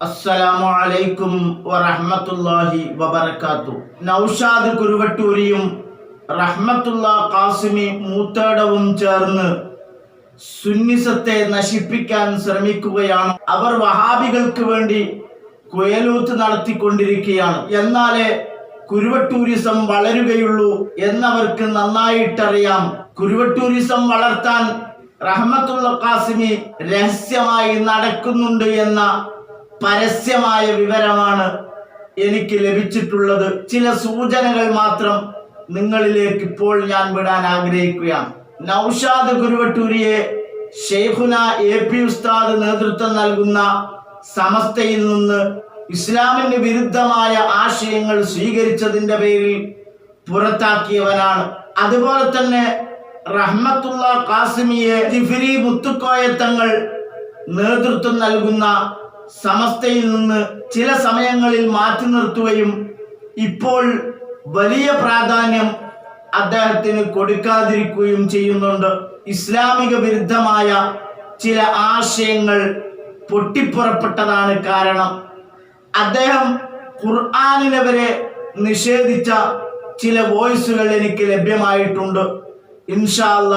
അസ്സലാമു അലൈക്കും വറഹ്മത്തുള്ളാഹി വബറകാത്തു. നൗഷാദ് കുരുവട്ടൂരിയും റഹ്മത്തുള്ള കാസിമി മൂത്തേടവും ചേർന്ന് സുന്നിസത്തെ നശിപ്പിക്കാൻ ശ്രമിക്കുകയാണ്. അവർ വഹാബികൾക്ക് വേണ്ടി കുയലൂത്ത് നടത്തിക്കൊണ്ടിരിക്കുകയാണ്. എന്നാലേ കുരുവട്ടൂരിസം വളരുകയുള്ളൂ എന്നവർക്ക് നന്നായിട്ടറിയാം. കുരുവട്ടൂരിസം വളർത്താൻ റഹ്മത്തുള്ള കാസിമി രഹസ്യമായി നടക്കുന്നുണ്ട് എന്ന പരസ്യമായ വിവരമാണ് എനിക്ക് ലഭിച്ചിട്ടുള്ളത്. ചില സൂചനകൾ മാത്രം നിങ്ങളിലേക്ക് ഇപ്പോൾ ഞാൻ വിടാൻ ആഗ്രഹിക്കുകയാണ്. നൌഷാദ് കുരുവട്ടൂരിയെ ഷെയ്ഖുന എ പി ഉസ്താദ് നേതൃത്വം നൽകുന്ന സമസ്തയിൽ നിന്ന് ഇസ്ലാമിന് വിരുദ്ധമായ ആശയങ്ങൾ സ്വീകരിച്ചതിന്റെ പേരിൽ പുറത്താക്കിയവനാണ്. അതുപോലെ തന്നെ റഹ്മത്തുള്ള കാസിമിയെ ജിഫിരി മുത്തുക്കോയത്തങ്ങൾ നേതൃത്വം നൽകുന്ന സമസ്തയിൽ നിന്ന് ചില സമയങ്ങളിൽ മാറ്റി നിർത്തുകയും ഇപ്പോൾ വലിയ പ്രാധാന്യം അദ്ദേഹത്തിന് കൊടുക്കാതിരിക്കുകയും ചെയ്യുന്നുണ്ട്. ഇസ്ലാമിക വിരുദ്ധമായ ചില ആശയങ്ങൾ പൊട്ടിപ്പുറപ്പെട്ടതാണ് കാരണം. അദ്ദേഹം ഖുർആാനിനെ വരെ നിഷേധിച്ച ചില വോയിസുകൾ എനിക്ക് ലഭ്യമായിട്ടുണ്ട്. ഇൻഷാല്ല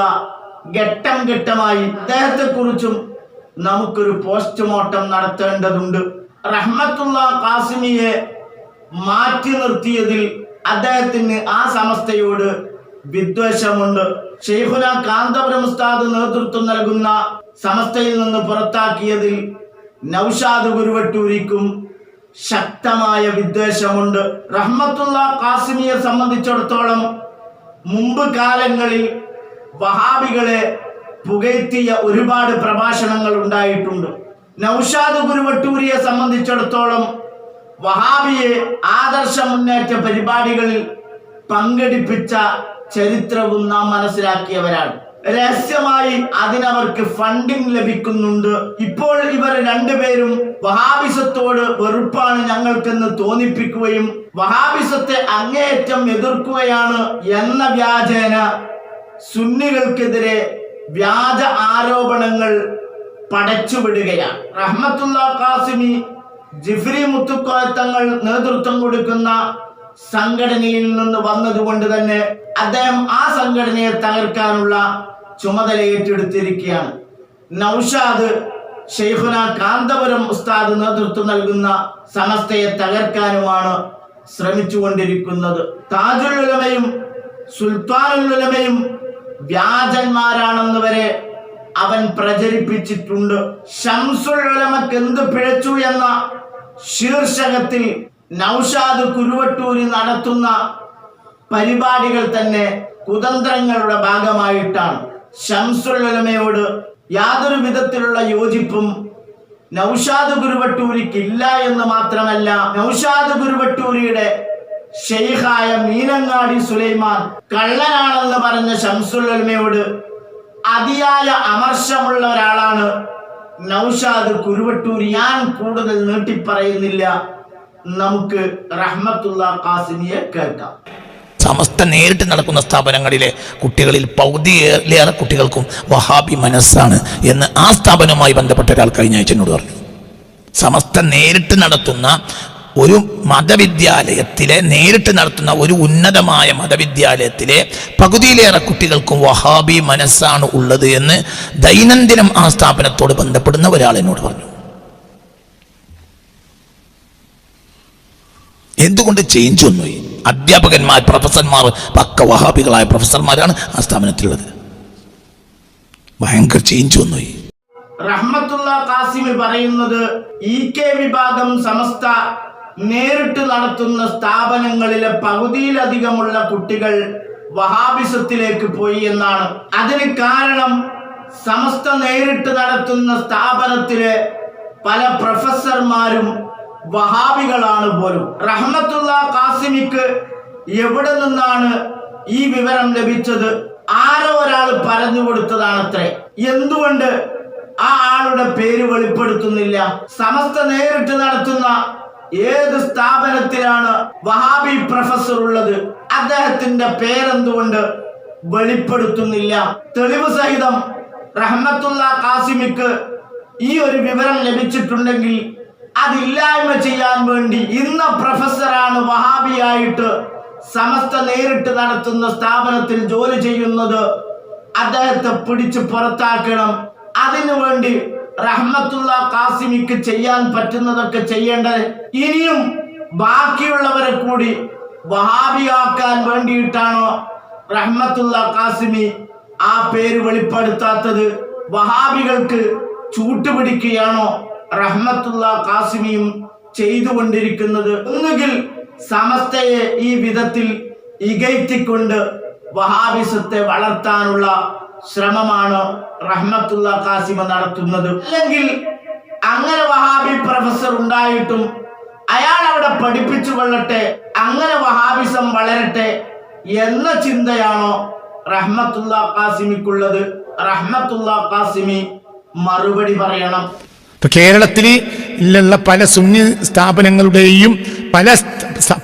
ഘട്ടം ഘട്ടമായി അദ്ദേഹത്തെ കുറിച്ചും നമുക്കൊരു പോസ്റ്റ്മോർട്ടം നടത്തേണ്ടതുണ്ട്. റഹ്മത്തുള്ള കാസിമിയെ മാറ്റി നിർത്തിയതിൽ അദ്ദേഹത്തിന് ആ സമസ്തയോട് വിദ്വേഷമുണ്ട്. ഷെയ്ഖുല കാന്തപുരം ഉസ്താദ് നേതൃത്വം നൽകുന്ന സമസ്തയിൽ നിന്ന് പുറത്താക്കിയതിൽ നൌഷാദ് ഗുരുവട്ടൂരിക്കും ശക്തമായ വിദ്വേഷമുണ്ട്. റഹ്മത്തുള്ള കാസിമിയെ സംബന്ധിച്ചിടത്തോളം മുമ്പ് കാലങ്ങളിൽ വഹാബികളെ പുകഴ്ത്തിയ ഒരുപാട് പ്രഭാഷണങ്ങൾ ഉണ്ടായിട്ടുണ്ട്. നൌഷാദ് ഗുരുവട്ടൂരിയെ സംബന്ധിച്ചിടത്തോളം വഹാബിയെ ആദർശ മുന്നേറ്റ പരിപാടികളിൽ പങ്കെടുപ്പിച്ച ചരിത്രവും നാം മനസ്സിലാക്കിയവരാണ്. രഹസ്യമായി അതിനവർക്ക് ഫണ്ടിങ് ലഭിക്കുന്നുണ്ട്. ഇപ്പോൾ ഇവർ രണ്ടുപേരും വഹാബിസത്തോട് വെറുപ്പാണ് ഞങ്ങൾക്കെന്ന് തോന്നിപ്പിക്കുകയും വഹാബിസത്തെ അങ്ങേയറ്റം എതിർക്കുകയാണ് എന്ന വ്യാജേന സുന്നികൾക്കെതിരെ വ്യാജ ആരോപണങ്ങൾ പടച്ചുവിടുകയാണ് റഹ്മത്തുള്ള കാസിമി ജിഫ്രി മുത്തുക്കോയത്തങ്ങൾ നേതൃത്വം കൊടുക്കുന്ന സംഘടനയിൽ നിന്ന് വന്നതുകൊണ്ട് തന്നെ അദ്ദേഹം ആ സംഘടനയെ തകർക്കാനുള്ള ചുമതല ഏറ്റെടുത്തിരിക്കുകയാണ്. നൌഷാദ് ഷെയ്ഖുന കാന്തപുരം ഉസ്താദ് നേതൃത്വം നൽകുന്ന സമസ്തയെ തകർക്കാനുമാണ് ശ്രമിച്ചുകൊണ്ടിരിക്കുന്നത്. സുൽത്താനുൽ ഉലമയും വ്യാജന്മാരാണെന്ന് വരെ അവൻ പ്രചരിപ്പിച്ചിട്ടുണ്ട്. ഷംസുൽ എന്ത് പിഴച്ചു എന്ന ശീർഷകത്തിൽ നൗഷാദ് കുരുവട്ടൂരി നടത്തുന്ന പരിപാടികൾ തന്നെ കുതന്ത്രങ്ങളുടെ ഭാഗമായിട്ടാണ്. ഷംസുൽ ഉലമയോട് യാതൊരു വിധത്തിലുള്ള യോജിപ്പും നൗഷാദ് ഗുരുവട്ടൂരിക്ക് ഇല്ല എന്ന് മാത്രമല്ല നൗഷാദ് ഗുരുവട്ടൂരിയുടെ ഷെയ്ഖായ മീനങ്ങാടി സുലൈമാൻ കള്ളനാണെന്ന് പറഞ്ഞ ഷംസുൽ ഉലമയോട് അതിയായ അമർഷമുള്ള ഒരാളാണ്. നൗഷാദ് കുരുവട്ടൂർ ഞാൻ കൂടുതൽ നീട്ടിപ്പറയുന്നില്ല. നമുക്ക് റഹ്മത്തുള്ള കാസിമിയെ കേൾക്കാം. സമസ്ത നേരിട്ട് നടക്കുന്ന സ്ഥാപനങ്ങളിലെ കുട്ടികളിൽ പൗതിയിലേറെ കുട്ടികൾക്കും വഹാബി മനസ്സാണ് എന്ന് ആ സ്ഥാപനവുമായി ബന്ധപ്പെട്ട ഒരാൾ കഴിഞ്ഞ ആഴ്ച എന്നോട് പറഞ്ഞു. സമസ്ത നേരിട്ട് നടത്തുന്ന ഒരു മതവിദ്യാലയത്തിലെ നേരിട്ട് നടത്തുന്ന ഒരു ഉന്നതമായ മതവിദ്യാലയത്തിലെ പകുതിയിലേറെ കുട്ടികൾക്കും വഹാബി മനസ്സാണ് ഉള്ളത് എന്ന് ദൈനംദിനം ആ സ്ഥാപനത്തോട് ബന്ധപ്പെടുന്ന ഒരാൾ എന്നോട് പറഞ്ഞു. എന്തുകൊണ്ട് ചേഞ്ച് വന്നു? അധ്യാപകന്മാർ പ്രൊഫസർമാർ പക്ക വഹാബികളായ പ്രൊഫസർമാരാണ് ആ സ്ഥാപനത്തിലുള്ളത്. ഭയങ്കര ചേഞ്ച് വന്നു. റഹ്മത്തുള്ള കാസിമി പറയുന്നത് ഇ കെ വിഭാഗം സമസ്ത നേരിട്ട് നടത്തുന്ന സ്ഥാപനങ്ങളിലെ പകുതിയിലധികമുള്ള കുട്ടികൾ വഹാബിസത്തിലേക്ക് പോയി എന്നാണ്. അതിന് കാരണം സമസ്ത നേരിട്ട് നടത്തുന്ന സ്ഥാപനത്തിലെ പല പ്രൊഫസർമാരും വഹാബികളാണ് പോലും. റഹ്മത്തുള്ള കാസിമിക്ക് എവിടെ നിന്നാണ് ഈ വിവരം ലഭിച്ചത്? ആരോ ഒരാൾ പറഞ്ഞു കൊടുത്തതാണത്രേ. എന്തുകൊണ്ട് ആ ആളുടെ പേര് വെളിപ്പെടുത്തുന്നില്ല? സമസ്ത നേരിട്ട് നടത്തുന്ന ഏത് സ്ഥാപനത്തിലാണ് വഹാബി പ്രൊഫസർ ഉള്ളത്? അദ്ദേഹത്തിന്റെ പേരെന്തുകൊണ്ട് വെളിപ്പെടുത്തുന്നില്ല? തെളിവ് സഹിതം റഹ്മത്തുള്ള കാസിമിക്ക് ഈ ഒരു വിവരം ലഭിച്ചിട്ടുണ്ടെങ്കിൽ അതില്ലായ്മ ചെയ്യാൻ വേണ്ടി ഇന്ന പ്രൊഫസറാണ് വഹാബിയായിട്ട് സമസ്ത നേരിട്ട് നടത്തുന്ന സ്ഥാപനത്തിൽ ജോലി ചെയ്യുന്നത്. അദ്ദേഹത്തെ പിടിച്ച് പുറത്താക്കണം. അതിനു വേണ്ടി റഹ്മത്തുള്ള കാസിമിക്ക് ചെയ്യാൻ പറ്റുന്നതൊക്കെ ചെയ്യേണ്ടത് ഇനിയും ബാക്കിയുള്ളവരെ കൂടി വഹാബിയാക്കാൻ വേണ്ടിയിട്ടാണോ റഹ്മത്തുള്ള കാസിമി ആ പേര് വെളിപ്പെടുത്താത്തത്? വഹാബികൾക്ക് ചൂട്ടുപിടിക്കുകയാണോ റഹ്മത്തുള്ള കാസിമിയും ചെയ്തുകൊണ്ടിരിക്കുന്നത്? ഒന്നുകിൽ സമസ്തയെ ഈ വിധത്തിൽ ഇകയറ്റിക്കൊണ്ട് വഹാബിസത്തെ വളർത്താനുള്ള ശ്രമമാണ് റഹ്മത്തുള്ള കാസിമ നടത്തുന്നത്. അല്ലെങ്കിൽ അങ്ങനെ വഹാബി പ്രൊഫസർ ഉണ്ടായിട്ടും അയാൾ അവിടെ പഠിപ്പിച്ചു കൊള്ളട്ടെ അങ്ങനെ വഹാബിസം വളരട്ടെ എന്ന ചിന്തയാണോ റഹ്മത്തുള്ള കാസിമിക്കുള്ളത് റഹ്മത്തുള്ള കാസിമി മറുപടി പറയണം. ഇപ്പൊ കേരളത്തിൽ ഉള്ള പല സുന്നി സ്ഥാപനങ്ങളുടെയും പല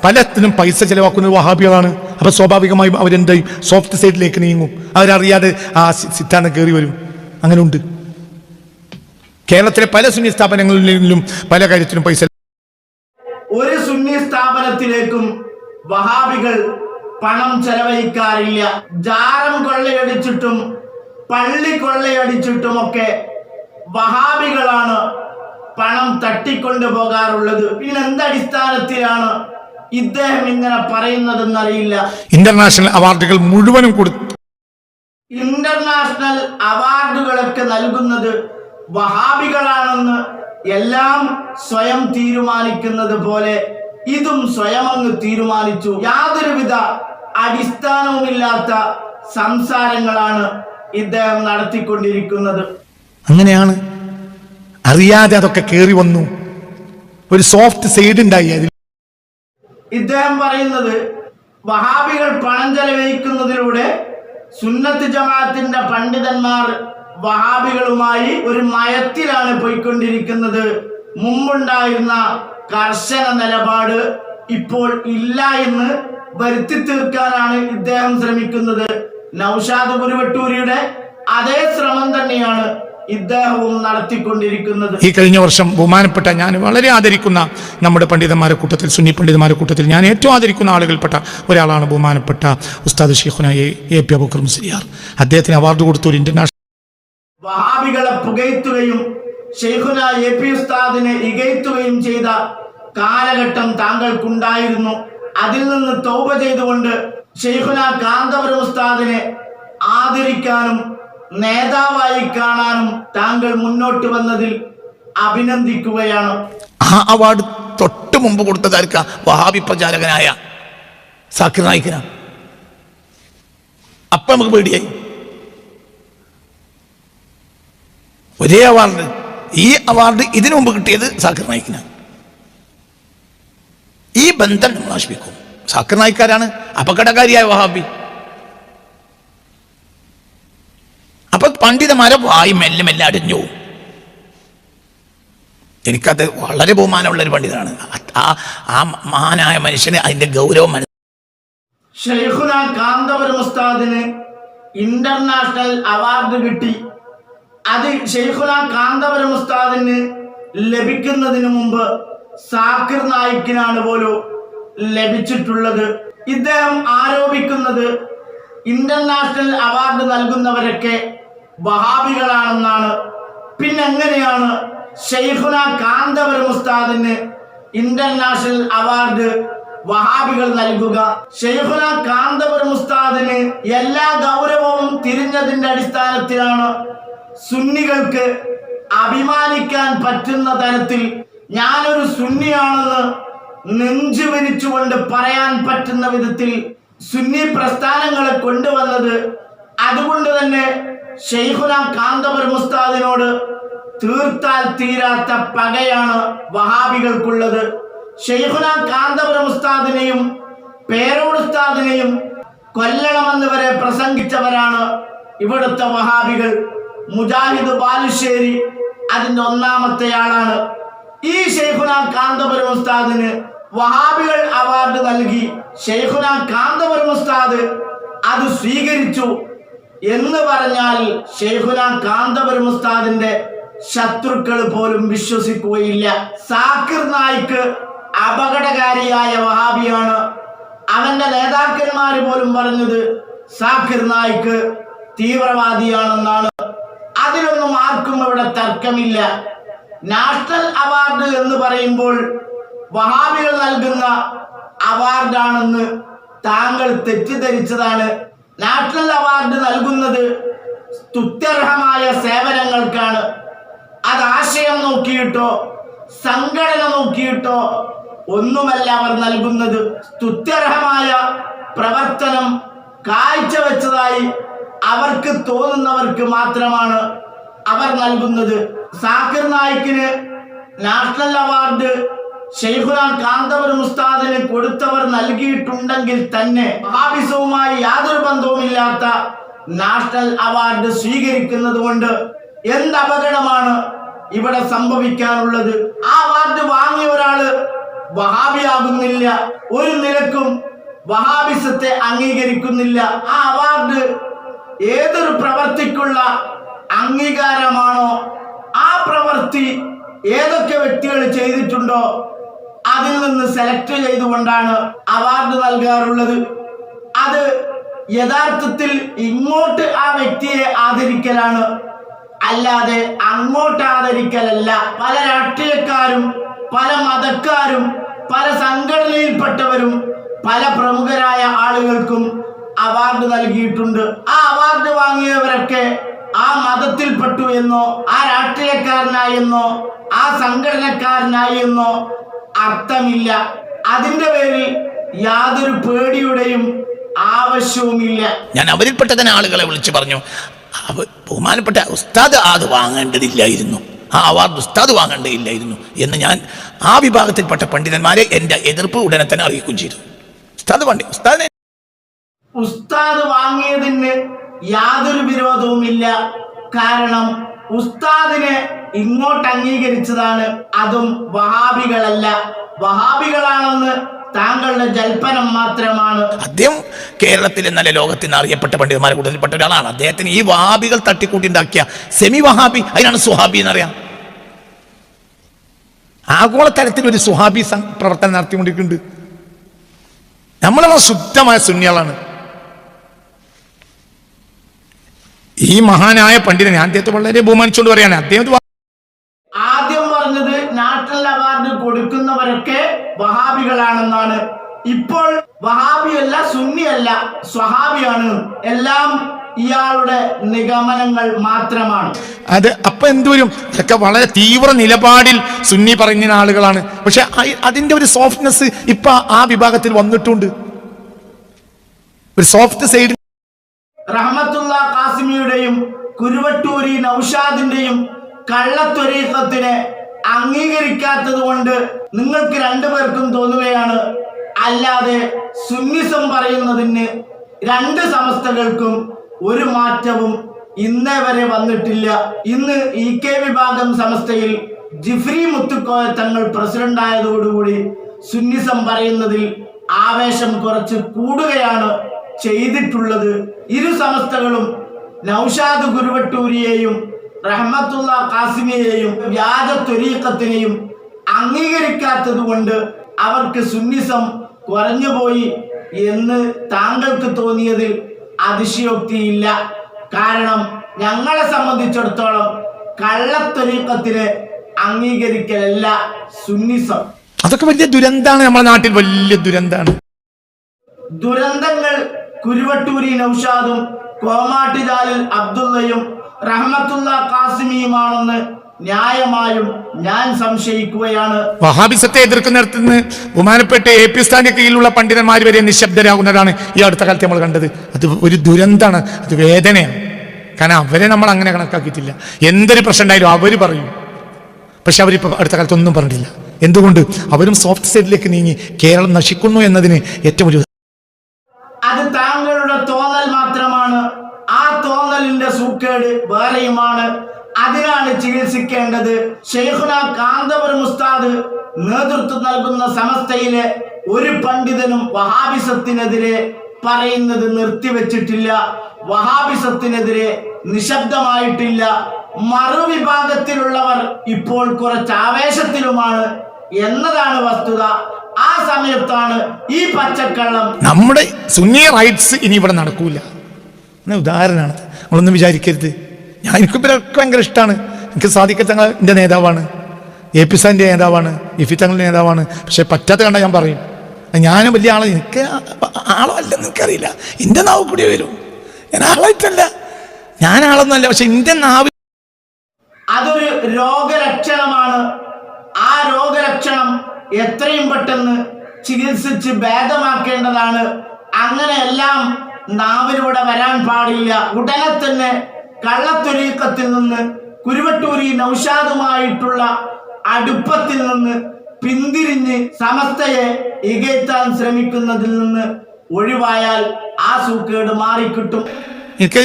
പലത്തിനും പൈസ ചെലവാക്കുന്നത് വഹാബികളാണ്. അപ്പൊ സ്വാഭാവികമായും അവരെന്തായും സോഫ്റ്റ് സൈഡിലേക്ക് നീങ്ങും. അവരറിയാതെ ആ സിറ്റാണ് കയറി വരും. അങ്ങനെ ഉണ്ട്. കേരളത്തിലെ പല സുന്നി സ്ഥാപനങ്ങളിലും പല കാര്യത്തിലും പൈസ ഒരു സുന്നി സ്ഥാപനത്തിലേക്കും വഹാബികൾ പണം ചെലവഴിക്കാറില്ല. ജാരം കൊള്ളയടിച്ചിട്ടും പള്ളി കൊള്ളയടിച്ചിട്ടുമൊക്കെ വഹാബികളാണ് പണം തട്ടിക്കൊണ്ടു പോകാറുള്ളത് പിന്നെ എന്തടിസ്ഥാനത്തിലാണ് ഇദ്ദേഹം ഇങ്ങനെ പറയുന്നതെന്നറിയില്ല. ഇന്റർനാഷണൽ അവാർഡുകൾ മുഴുവനും കൊടുത്തു ഇന്റർനാഷണൽ അവാർഡുകളൊക്കെ നൽകുന്നത് വഹാബികളാണെന്ന് എല്ലാം സ്വയം തീരുമാനിക്കുന്നത് പോലെ ഇതും സ്വയം അങ്ങ് തീരുമാനിച്ചു. യാതൊരുവിധ അടിസ്ഥാനവുമില്ലാത്ത സംസാരങ്ങളാണ് ഇദ്ദേഹം നടത്തിക്കൊണ്ടിരിക്കുന്നത്. അങ്ങനെയാണ് അറിയാതെ അതൊക്കെ കയറി വന്നു. ഒരു സോഫ്റ്റ് സൈഡ് ഉണ്ടായി അതിൽ. ഇദ്ദേഹം പറയുന്നത് വഹാബികൾ പണം ചെലവഴിക്കുന്നതിലൂടെ സുന്നത്ത് ജമാഅത്തിന്റെ പണ്ഡിതന്മാർ വഹാബികളുമായി ഒരു മയത്തിലാണ് പോയിക്കൊണ്ടിരിക്കുന്നത്. മുമ്പുണ്ടായിരുന്ന കർശന നിലപാട് ഇപ്പോൾ ഇല്ല എന്ന് വരുത്തി തീർക്കാനാണ് ഇദ്ദേഹം ശ്രമിക്കുന്നത്. നൌഷാദ് കുരുവട്ടൂരിയുടെ അതേ ശ്രമം തന്നെയാണ് ഇദ്ദേഹവും നടത്തിക്കൊണ്ടിരിക്കുന്നത് ഈ കഴിഞ്ഞ വർഷം ബഹുമാനപ്പെട്ട ഞാൻ വളരെ ആദരിക്കുന്ന നമ്മുടെ പണ്ഡിതന്മാരുടെ കൂട്ടത്തിൽ സുന്നി പണ്ഡിതന്മാരുടെ കൂട്ടത്തിൽ ഞാൻ ഏറ്റവും ആദരിക്കുന്ന ആളുകൾപ്പെട്ട ഒരാളാണ് ബഹുമാനപ്പെട്ട ഉസ്താദ് ഷെയ്ഖുന എ പി അബുക്കർ മുസ്ലിയാർ. അദ്ദേഹത്തിന് അവാർഡ് കൊടുത്തു ഒരു ഇന്റർനാഷണൽ വഹാബികളെ പുകയത്തുകയും ഷെയ്ഖുന എ പി ഉസ്താദിനെ ഇകയത്തുകയും ചെയ്ത കാലഘട്ടം താങ്കൾക്കുണ്ടായിരുന്നു. അതിൽ നിന്ന് തൗബ ചെയ്തുകൊണ്ട് ഷെയ്ഖുന കാന്തപുരം ഉസ്താദിനെ ആദരിക്കാനും നേതാവായി കാണാനും താങ്കൾ മുന്നോട്ട് വന്നതിൽ അഭിനന്ദിക്കുകയാണ്. ആ അവാർഡ് തൊട്ട് മുമ്പ് കൊടുത്തതായിരിക്ക വഹാബി പ്രചാരകനായ സാക്കിർ നായിക്കനാണ് അപ്പൊ നമുക്ക് പേടിയായി. ഒരേ അവാർഡ് ഈ അവാർഡ് ഇതിനു മുമ്പ് കിട്ടിയത് സാക്കിർ നായിക്കിനാണ്. ഈ ബന്ധം നമ്മൾ നശിപ്പിക്കും. സാക്കിർ നായിക്കാരാണ് അപകടകാരിയായ വഹാബി. അപ്പൊ പണ്ഡിതന്മാരെ വായി മെല്ലെ മെല്ലെ അടിഞ്ഞു. എനിക്കത് വളരെ ബഹുമാനമുള്ള ഒരു പണ്ഡിതനാണ് ആ ആ മഹാനായ മനുഷ്യന് അതിന്റെ ഗൗരവം മനസ്സിലാക്കി ഇന്റർനാഷണൽ അവാർഡ് കിട്ടി. അത് ഷെയ്ഖുന കാന്തപുരം ഉസ്താദിന് ലഭിക്കുന്നതിന് മുമ്പ് സാക്കിർ നായിക്കിനാണ് പോലും ലഭിച്ചിട്ടുള്ളത്. ഇദ്ദേഹം ആരോപിക്കുന്നത് ഇന്റർനാഷണൽ അവാർഡ് നൽകുന്നവരൊക്കെ വഹാബികളാണെന്നാണ്. പിന്നെ എങ്ങനെയാണ് ഷെയ്ഖുന കാന്തപുരം ഉസ്താദിന് ഇന്റർനാഷണൽ അവാർഡ് വഹാബികൾ നൽകുക? ഷെയ്ഖുന കാന്തപുരം ഉസ്താദിന് എല്ലാ ഗൗരവവും തിരിഞ്ഞതിന്റെ അടിസ്ഥാനത്തിലാണ് സുന്നികൾക്ക് അഭിമാനിക്കാൻ പറ്റുന്ന തരത്തിൽ ഞാനൊരു സുന്നിയാണെന്ന് നെഞ്ചു വിരിച്ചുകൊണ്ട് പറയാൻ പറ്റുന്ന വിധത്തിൽ സുന്നി പ്രസ്ഥാനങ്ങളെ കൊണ്ടുവന്നത് അതുകൊണ്ട് തന്നെ ഷെയ്ഖുന കാന്തപുരം ഉസ്താദിനോട് തീർത്താൽ തീരാത്ത പകയാണ് വഹാബികൾക്കുള്ളത്. ഷെയ്ഖുന കാന്തപുരം ഉസ്താദിനെയും പേരോട് ഉസ്താദിനെയും കൊല്ലണമെന്ന് വരെ പ്രസംഗിച്ചവരാണ് ഇവിടുത്തെ വഹാബികൾ. മുജാഹിദ് ബാലുശ്ശേരി അതിന്റെ ഒന്നാമത്തെ ആളാണ്. ഈ ഷെയ്ഖുന കാന്തപുരം ഉസ്താദിന് വഹാബികൾ അവാർഡ് നൽകി ഷെയ്ഖുന കാന്തപുരം ഉസ്താദ് അത് സ്വീകരിച്ചു. എന്ന് പറഞ്ഞാൽ ഷെയ്ഖുന കാന്തപുരം ഉസ്താദിന്റെ ശത്രുക്കൾ പോലും വിശ്വസിക്കുകയില്ല. സാക്കിർ നായിക്ക് അപകടകാരിയായ വഹാബിയാണ്. അവന്റെ നേതാക്കന്മാർ പോലും പറഞ്ഞത് സാക്കിർ നായിക്ക് തീവ്രവാദിയാണെന്നാണ്. അതിലൊന്നും ആർക്കും ഇവിടെ തർക്കമില്ല. നാഷണൽ അവാർഡ് എന്ന് പറയുമ്പോൾ വഹാബികൾ നൽകുന്ന അവാർഡാണെന്ന് താങ്കൾ തെറ്റിദ്ധരിച്ചതാണ്. നാഷണൽ അവാർഡ് നൽകുന്നത് സ്തുത്യർഹമായ സേവനങ്ങൾക്കാണ്. അത് ആശയം നോക്കിയിട്ടോ സംഘടന നോക്കിയിട്ടോ ഒന്നുമല്ല അവർ നൽകുന്നത്. സ്തുത്യർഹമായ പ്രവർത്തനം കാഴ്ചവെച്ചതായി അവർക്ക് തോന്നുന്നവർക്ക് മാത്രമാണ് അവർ നൽകുന്നത്. സാക്കിർ നായിക്കിന് നാഷണൽ അവാർഡ് ഷെയ്ഖുന കാന്തപുരം ഉസ്താദിന് കൊടുത്തവർ നൽകിയിട്ടുണ്ടെങ്കിൽ തന്നെ മഹാബിസവുമായി യാതൊരു ബന്ധവുമില്ലാത്ത നാഷണൽ അവാർഡ് സ്വീകരിക്കുന്നത് കൊണ്ട് എന്ത് അപകടമാണ് ഇവിടെ സംഭവിക്കാനുള്ളത്? ആ അവാർഡ് വാങ്ങിയ ഒരാൾ വഹാബിയാകുന്നില്ല. ഒരു നിലക്കും വഹാബിസത്തെ അംഗീകരിക്കുന്നില്ല. ആ അവാർഡ് ഏതൊരു പ്രവർത്തിക്കുള്ള അംഗീകാരമാണോ ആ പ്രവർത്തി ഏതൊക്കെ വ്യക്തികൾ ചെയ്തിട്ടുണ്ടോ അതിൽ നിന്ന് സെലക്ട് ചെയ്തുകൊണ്ടാണ് അവാർഡ് നൽകാറുള്ളത്. അത് യഥാർത്ഥത്തിൽ ഇങ്ങോട്ട് ആ വ്യക്തിയെ ആദരിക്കലാണ്. അല്ലാതെ അങ്ങോട്ട് ആദരിക്കലല്ല. പല രാഷ്ട്രീയക്കാരും പല മതക്കാരും പല സംഘടനയിൽപ്പെട്ടവരും പല പ്രമുഖരായ ആളുകൾക്കും അവാർഡ് നൽകിയിട്ടുണ്ട്. ആ അവാർഡ് വാങ്ങിയവരൊക്കെ ആ മതത്തിൽപ്പെട്ടു എന്നോ ആ രാഷ്ട്രീയക്കാരനായെന്നോ ആ സംഘടനക്കാരനായി എന്നോ അർത്ഥമില്ല. അതിന്റെ പേരിൽ യാതൊരു പേടിയുടെയും ആവശ്യവുമില്ല. ഞാൻ അവരിൽപ്പെട്ട തന്നെ ആളുകളെ വിളിച്ചു പറഞ്ഞു ബഹുമാനപ്പെട്ട ഉസ്താദ് അത് വാങ്ങേണ്ടതില്ലായിരുന്നു. ആ അവാർഡ് ഉസ്താദ് വാങ്ങേണ്ടതില്ലായിരുന്നു എന്ന് ഞാൻ ആ വിഭാഗത്തിൽപ്പെട്ട പണ്ഡിതന്മാരെ എന്റെ എതിർപ്പ് ഉടനെ തന്നെ അറിയിക്കുകയും ചെയ്തു. ഉസ്താദ് പണ്ഡിത് ഉസ്താദിനെ ഉസ്താദ് വാങ്ങിയതിന് യാതൊരു വിരോധവുമില്ല. കാരണം ഉസ്താദിനെ ഇങ്ങോട്ട് അംഗീകരിച്ചതാണ് അതും വഹാബികളല്ല. വഹാബികളാണെന്ന് താങ്കളുടെ ജൽപ്പനം മാത്രമാണ്. അദ്ദേഹം കേരളത്തിൽ എന്നല്ല ലോകത്തിൽ നിന്ന് അറിയപ്പെട്ട പണ്ഡിതന്മാരെ കൂടുതൽപ്പെട്ട ഒരാളാണ്. അദ്ദേഹത്തിന് ഈ വഹാബികൾ തട്ടിക്കൂട്ടിണ്ടാക്കിയ സെമി വഹാബി അതിനാണ് സുഹാബി എന്നറിയാം. ആഗോളതലത്തിൽ ഒരു സുഹാബി പ്രവർത്തനം നടത്തിക്കൊണ്ടിരിക്കുന്നുണ്ട്. നമ്മളെല്ലാം ശുദ്ധമായ സുന്യാളാണ് ഈ മഹാനായ പണ്ഡിതൻ ഞാൻ അദ്ദേഹത്തെ വളരെ ബഹുമാനിച്ചുകൊണ്ട് പറയാണ്. അദ്ദേഹം ആദ്യം പറഞ്ഞത് നാഷണൽ അവാർഡ് കൊടുക്കുന്നവരൊക്കെ വഹാബികളാണെന്നാണ്. ഇപ്പോൾ വഹാബിയല്ല സുന്നിയല്ല സ്വഹാബിയാണ്. എല്ലാം ഇയാളുടെ നിഗമനങ്ങൾ മാത്രമാണ്. അത് അപ്പൊ എന്തോരും അതൊക്കെ ഇതൊക്കെ വളരെ തീവ്ര നിലപാടിൽ സുന്നി പറയുന്ന ആളുകളാണ്. പക്ഷെ അതിന്റെ ഒരു സോഫ്റ്റ്നെസ് ഇപ്പൊ ആ വിഭാഗത്തിൽ വന്നിട്ടുണ്ട്. ഒരു സോഫ്റ്റ് സൈഡ് റഹ്മത്തുള്ള കാസിമിയുടെയും കുരുവട്ടൂരി നൌഷാദിന്റെയും കള്ളത്വരീക്കത്തിനെ അംഗീകരിക്കാത്തത് കൊണ്ട് നിങ്ങൾക്ക് രണ്ടുപേർക്കും തോന്നുകയാണ്. അല്ലാതെ സുന്നിസം പറയുന്നതിന് രണ്ട് സമസ്തകൾക്കും ഒരു മാറ്റവും ഇന്നേ വരെ വന്നിട്ടില്ല. ഇന്ന് ഇ കെ വിഭാഗം സമസ്തയിൽ ജിഫ്രി മുത്തുക്കോയ തങ്ങൾ പ്രസിഡന്റ് ആയതോടുകൂടി സുന്നിസം പറയുന്നതിൽ ആവേശം കുറച്ച് കൂടുകയാണ്. ചെയ്തിട്ടുള്ളത് ഇരു സമസ്തകളും നൌഷാദ് ഗുരുവട്ടൂരിയെയും റഹ്മത്തുള്ള കാസിമിയെയും വ്യാജ ത്വരീക്കത്തിനെയും അംഗീകരിക്കാത്തത് കൊണ്ട് അവർക്ക് സുന്നിസം കുറഞ്ഞുപോയി എന്ന് താങ്കൾക്ക് തോന്നിയതിൽ അതിശയോക്തിയില്ല. കാരണം ഞങ്ങളെ സംബന്ധിച്ചിടത്തോളം കള്ളത്തൊരീക്കത്തിന് അംഗീകരിക്കലല്ല സുന്നിസം. അതൊക്കെ വലിയ ദുരന്താണ് നമ്മുടെ നാട്ടിൽ. വലിയ ദുരന്താണ്. ദുരന്തങ്ങൾ കുരുവട്ടൂരി നൌഷാദും കോമാട്ടിദാലിൽ അബ്ദുള്ളയും റഹ്മത്തുള്ള കാസിമിയുമാണെന്ന് ന്യായമായും ഞാൻ സംശയിക്കുകയാണ്. വഹാബിസത്തെ എതിർക്കുന്നിടത്ത് ബഹുമാനപ്പെട്ട എ പി സ്ഥാന കീഴിലുള്ള പണ്ഡിതന്മാർ വരെ നിശബ്ദരാകുന്നതാണ് ഈ അടുത്ത കാലത്ത് നമ്മൾ കണ്ടത്. അത് ഒരു ദുരന്തമാണ് അത് വേദനയാണ്. കാരണം അവരെ നമ്മൾ അങ്ങനെ കണക്കാക്കിയിട്ടില്ല. എന്തൊരു പ്രശ്നം ഉണ്ടായാലും അവർ പറയും. പക്ഷെ അവരിപ്പോൾ അടുത്ത കാലത്ത് ഒന്നും പറഞ്ഞിട്ടില്ല. എന്തുകൊണ്ട്? അവരും സോഫ്റ്റ് സൈഡിലേക്ക് നീങ്ങി കേരളം നശിക്കുന്നു എന്നതിന് ഏറ്റവും ഒരു അത് താങ്കളുടെ തോന്നൽ മാത്രമാണ് ആ തോന്നലിന്റെ സൂക്കേട് വേറെയുമാണ്. അതിനാണ് ചികിത്സിക്കേണ്ടത്. ഷെയ്ഖുന കാന്തപുരം ഉസ്താദ് നേതൃത്വം നൽകുന്ന സമസ്തയിലെ ഒരു പണ്ഡിതനും വഹാബിസത്തിനെതിരെ പറയുന്നത് നിർത്തിവെച്ചിട്ടില്ല. വഹാബിസത്തിനെതിരെ നിശബ്ദമായിട്ടില്ല. മറുവിഭാഗത്തിലുള്ളവർ ഇപ്പോൾ കുറച്ച് ആവേശത്തിലുമാണ് എന്നതാണ് വസ്തുത. ആ സമയത്താണ് ഈ പച്ചക്കള്ളം നമ്മുടെ സുന്നി റൈറ്റ്സ് ഇനി ഇവിടെ നടക്കൂല. ഉദാഹരണമാണ്. നമ്മളൊന്നും വിചാരിക്കരുത്. ഞാൻ എനിക്ക് ഇവരൊക്കെ ഭയങ്കര ഇഷ്ടമാണ് എനിക്ക് സാധിക്ക തങ്ങൾ എന്റെ നേതാവാണ്. എ പി സാറിന്റെ നേതാവാണ്. ഇഫി തങ്ങളുടെ നേതാവാണ്. പക്ഷേ പറ്റാത്ത കണ്ട ഞാൻ പറയും. ഞാൻ വലിയ ആളെ. എനിക്ക് ആളോ അല്ലെന്ന് എനിക്കറിയില്ല. എന്റെ നാവ് കൂടി വരും. ഞാൻ ആളായിട്ടല്ല. ഞാൻ ആളൊന്നുമല്ല. പക്ഷെ എന്റെ നാവ് അതൊരു രോഗലക്ഷണമാണ്. ആ രോഗലക്ഷണം എത്രയും പെട്ടെന്ന് ചികിത്സിച്ച് ഭേദമാക്കേണ്ടതാണ്. അങ്ങനെയെല്ലാം നാവിലൂടെ വരാൻ പാടില്ല. ഉടനെ തന്നെ കള്ളത്തൊരീക്കത്തിൽ നിന്ന് കുരുവട്ടൂരി നൗഷാദുമായിട്ടുള്ള അടുപ്പത്തിൽ നിന്ന് പിന്തിരിഞ്ഞ് സമസ്തയെ ഇകഴ്ത്താൻ ശ്രമിക്കുന്നതിൽ നിന്ന് ഒഴിവായാൽ ആ സൂക്കേട് മാറിക്കിട്ടും. എനിക്ക്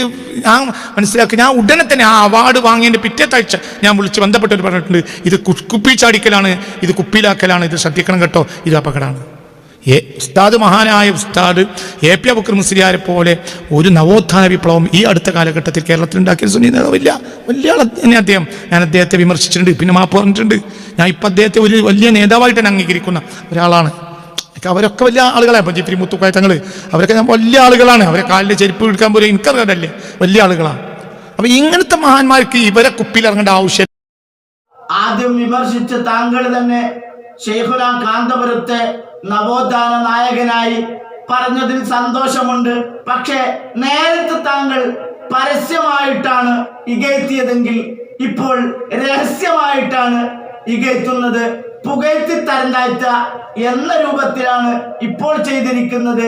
ഞാൻ മനസ്സിലാക്കി ഞാൻ ഉടനെ തന്നെ ആ അവാർഡ് വാങ്ങിയതിന്റെ പിറ്റേ താഴ്ച ഞാൻ വിളിച്ച് ബന്ധപ്പെട്ടവർ പറഞ്ഞിട്ടുണ്ട് ഇത് കുപ്പിച്ചാടിക്കലാണ് കുപ്പി ചാടിക്കലാണ് ഇത് കുപ്പിയിലാക്കലാണ് ഇത് ശ്രദ്ധിക്കണം കേട്ടോ ഇത് അപകടമാണ്. ഉസ്താദ് മഹാനായ ഉസ്താദ് എ പി അബുക്കർ മുസ്ലിയാരെ പോലെ ഒരു നവോത്ഥാന വിപ്ലവം ഈ അടുത്ത കാലഘട്ടത്തിൽ കേരളത്തിൽ ഉണ്ടാക്കിയ സുന്നി നേതാവ് വലിയ തന്നെ അദ്ദേഹം. ഞാൻ അദ്ദേഹത്തെ വിമർശിച്ചിട്ടുണ്ട്. പിന്നെ മാപ്പ് പറഞ്ഞിട്ടുണ്ട്. ഞാൻ ഇപ്പം അദ്ദേഹത്തെ ഒരു വലിയ നേതാവായിട്ട് തന്നെ അംഗീകരിക്കുന്ന ഒരാളാണ്. അവരൊക്കെ വലിയ ആളുകളാണ്. ഇപ്പം ജിഫ്രി മുത്തുക്കായ തങ്ങൾ അവരൊക്കെ ഞാൻ വലിയ ആളുകളാണ്. അവരെ കാലിന്റെ ചെരുപ്പ് എടുക്കാൻ പോലും എനിക്കറിയാതല്ലേ. വലിയ ആളുകളാണ് അപ്പം ഇങ്ങനത്തെ മഹാന്മാർക്ക് ഇവരെ കുപ്പിയിൽ ഇറങ്ങേണ്ട ആവശ്യം ആദ്യം വിമർശിച്ച് താങ്കൾ തന്നെ ഷെയ്ഖുലാം കാന്തപുരത്തെ നവോത്ഥാന നായകനായി പറഞ്ഞതിൽ സന്തോഷമുണ്ട്. പക്ഷേ നേരത്തെ താങ്കൾ പരസ്യമായിട്ടാണ് ഇകഴ്ത്തിയതെങ്കിൽ ഇപ്പോൾ രഹസ്യമായിട്ടാണ് ഇകഴ്ത്തുന്നത്. പുകഴ്ത്തി തരണ്ടാഴ്ച എന്ന രൂപത്തിലാണ് ഇപ്പോൾ ചെയ്തിരിക്കുന്നത്.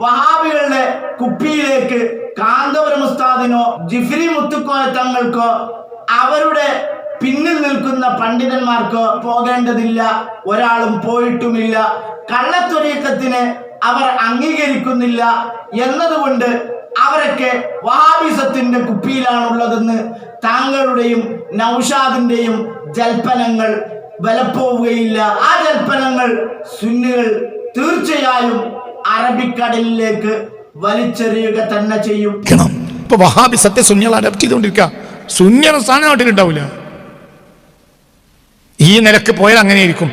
വഹാബികളുടെ കുപ്പിയിലേക്ക് കാന്തപുരം ഉസ്താദിനോ ജിഫ്രി മുത്തുക്കോയ തങ്ങൾക്കോ അവരുടെ നിൽക്കുന്ന പണ്ഡിതന്മാർക്ക് പോകേണ്ടതില്ല ഒരാളും പോയിട്ടുമില്ല. കള്ളത്തൊരീക്കത്തിന് അവർ അംഗീകരിക്കുന്നില്ല എന്നതുകൊണ്ട് അവരൊക്കെ വഹാബിസത്തിന്റെ കുപ്പിയിലാണുള്ളതെന്ന് താങ്കളുടെയും നൌഷാദിന്റെയും ജൽപ്പനങ്ങൾ ബലപ്പോവുകയില്ല. ആ ജൽപ്പനങ്ങൾ സുന്നികൾ തീർച്ചയായും അറബിക്കടലിലേക്ക് വലിച്ചെറിയുക തന്നെ ചെയ്യും. ഇപ്പൊ വഹാബി സത്യ സുന്യകൾ അഡപ്റ്റ് ചെയ്തുകൊണ്ടിരിക്കുക. സുന്യയുടെ സ്ഥാനം നാട്ടിലുണ്ടാവില്ല ഈ നിലയ്ക്ക് പോയാൽ അങ്ങനെയായിരിക്കും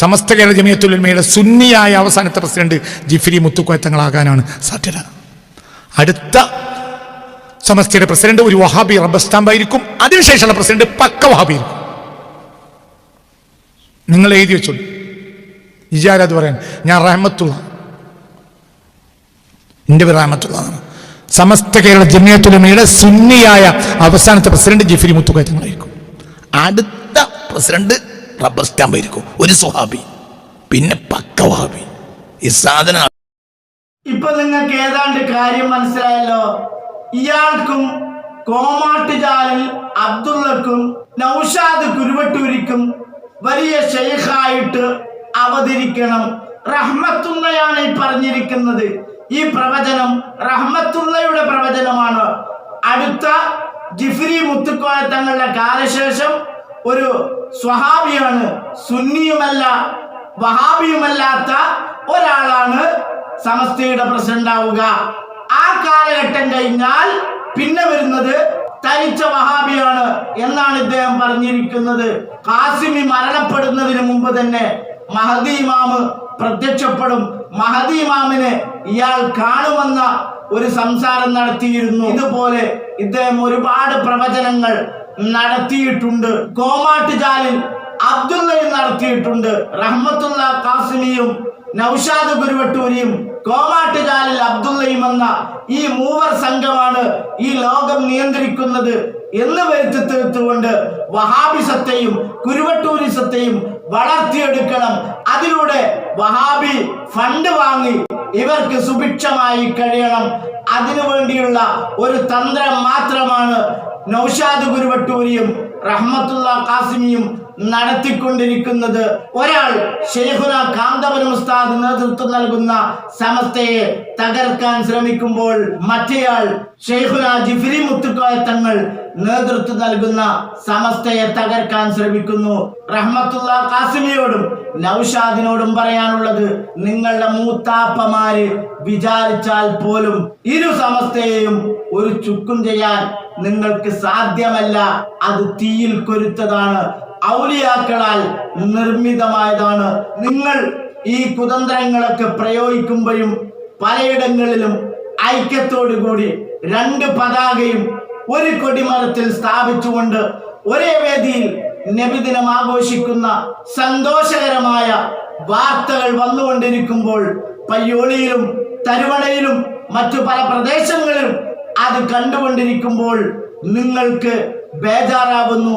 സമസ്ത കേരള ജമിയത്തുലമയുടെ സുന്നിയായ അവസാനത്തെ പ്രസിഡന്റ് ജിഫിരി മുത്തുക്കോയത്തങ്ങളാകാനാണ് സാധ്യത. അടുത്ത സമസ്തയുടെ പ്രസിഡന്റ് ഒരു വഹാബി റബ്ബർ സ്റ്റാമ്പായിരിക്കും. അതിനുശേഷമുള്ള പ്രസിഡന്റ് പക്ക വഹാബി ആയിരിക്കും നിങ്ങൾ എഴുതി വെച്ചോളൂ. ഇജാരത് പറയാൻ. ഞാൻ റഹമത്തുള്ള എന്റെ പേര് റഹ്മത്തുള്ളതാണ് സമസ്ത കേരള ജമിയത്തുലമയുടെ സുന്നിയായ അവസാനത്തെ പ്രസിഡന്റ് ജിഫിരി മുത്തുക്കോയത്തങ്ങളായിരിക്കും. അടുത്ത പ്രസിഡന്റ് റബ്ബർ സ്റ്റാമ്പ് ആയിരിക്കും. ഒരു സുഹാബി പിന്നെ പക്കവാബി ഈ സാധനം ഇപ്പൊ നിങ്ങൾക്ക് ഏതാണ്ട് കാര്യം മനസ്സിലായല്ലോ. ഇയാൾക്കും കോമാട്ടുചാലിൽ അബ്ദുള്ളക്കും നൌഷാദ് കുരുവട്ടൂരിക്കും വലിയ ഷെയ്ഖായിട്ട് അവതരിക്കണം. റഹ്മത്തുള്ളയാണ് ഈ പറഞ്ഞിരിക്കുന്നത്. ഈ പ്രവചനം റഹ്മത്തുള്ളയുടെ പ്രവചനമാണ്. അടുത്ത ജിഫ്രി മുത്തുക്കോയ തങ്ങളുടെ കാലശേഷം ഒരു സ്വഹാബിയാണ് സുന്നിയുമല്ല വഹാബിയുമല്ലാത്ത ഒരാളാണ് സമസ്തയുടെ പ്രസിഡന്റ് ആവുക ആ കാലഘട്ടം കഴിഞ്ഞാൽ പിന്നെ വരുന്നത് തനിച്ച വഹാബിയാണ് എന്നാണ് ഇദ്ദേഹം പറഞ്ഞിരിക്കുന്നത്. കാസിമി മരണപ്പെടുന്നതിന് മുമ്പ് തന്നെ മഹദി ഇമാമ് പ്രത്യക്ഷപ്പെടും. മഹദി ഇമാമിനെ ഇയാൾ കാണുമെന്ന ഒരു സംസാരം നടത്തിയിരുന്നു. ഇതുപോലെ ഇദ്ദേഹം ഒരുപാട് പ്രവചനങ്ങൾ നടത്തിയിട്ടുണ്ട്. കോമാട്ടുചാലിൽ അബ്ദുള്ളയും നടത്തിയിട്ടുണ്ട്. റഹ്മത്തുള്ള കാസിമിയും നൌഷാദ് ഗുരുവട്ടൂരിയും കോമാട്ടുചാലിൽ അബ്ദുള്ളയും എന്ന ഈ മൂവർ സംഘമാണ് ഈ ലോകം നിയന്ത്രിക്കുന്നത് എന്ന് വരുത്തി തീർത്തുകൊണ്ട് വഹാബിസത്തെയും കുരുവട്ടൂരിസത്തെയും വളർത്തിയെടുക്കണം. അതിലൂടെ വഹാബി ഫണ്ട് വാങ്ങി ഇവർക്ക് സുഭിക്ഷമായി കഴിയണം. അതിനു വേണ്ടിയുള്ള ഒരു തന്ത്രം മാത്രമാണ് നൗഷാദ് ഗുരുവട്ടൂരിയും റഹ്മത്തുള്ള കാസിമിയും നടത്തിക്കൊണ്ടിരിക്കുന്നത്. ഒരാൾ ഷെയ്ഖുന കാന്തപുരം ഉസ്താദ് നേതൃത്വം നൽകുന്ന സമസ്തയെ തകർക്കാൻ ശ്രമിക്കുമ്പോൾ മറ്റേയാൾ ഷെയ്ഖുന ജിഫിലി മുത്തുക്കോയ തങ്ങൾ നേതൃത്വം നൽകുന്ന സമസ്തയെ തകർക്കാൻ ശ്രമിക്കുന്നു. റഹ്മത്തുള്ള കാസിമിയോടും നൌഷാദിനോടും പറയാനുള്ളത് നിങ്ങളുടെ മൂത്താപ്പമാര് വിചാരിച്ചാൽ പോലും ഇരു സമസ്തയെയും ഒരു ചുക്കും ചെയ്യാൻ നിങ്ങൾക്ക് സാധ്യമല്ല. അത് തീയിൽ കൊരുത്തതാണ്. ഔലിയാക്കളാൽ നിർമ്മിതമായതാണ്. നിങ്ങൾ ഈ കുതന്ത്രങ്ങളൊക്കെ പ്രയോഗിക്കുമ്പോഴും പലയിടങ്ങളിലും ഐക്യത്തോടു കൂടി രണ്ട് പതാകയും ഒരു കൊടിമരത്തിൽ സ്ഥാപിച്ചുകൊണ്ട് ഒരേ വേദിയിൽ നബിദിനം ആഘോഷിക്കുന്ന സന്തോഷകരമായ വാർത്തകൾ വന്നുകൊണ്ടിരിക്കുമ്പോൾ പയ്യോളിയിലും തരുവണയിലും മറ്റു പല പ്രദേശങ്ങളിലും അത് കണ്ടുകൊണ്ടിരിക്കുമ്പോൾ നിങ്ങൾക്ക് ബേജാറാവുന്നു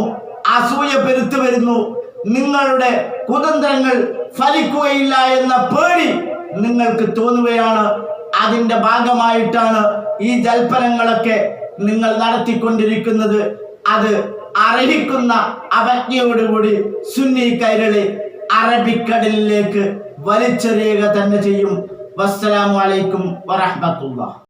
അസൂയ പെരുത്തു വരുന്നു നിങ്ങളുടെ കുതന്ത്രങ്ങൾ ഫലിക്കുകയില്ല എന്ന പേടി നിങ്ങൾക്ക് തോന്നുകയാണ്. അതിന്റെ ഭാഗമായിട്ടാണ് ഈ ജൽപ്പനങ്ങളൊക്കെ നിങ്ങൾ നടത്തിക്കൊണ്ടിരിക്കുന്നത് അത് അർഹിക്കുന്ന അവജ്ഞയോടുകൂടി സുന്നി കൈരളി അറബിക്കടലിലേക്ക് വലിച്ചെറിയുക തന്നെ ചെയ്യും. വസ്സലാമലൈക്കും വറഹമത്തുള്ള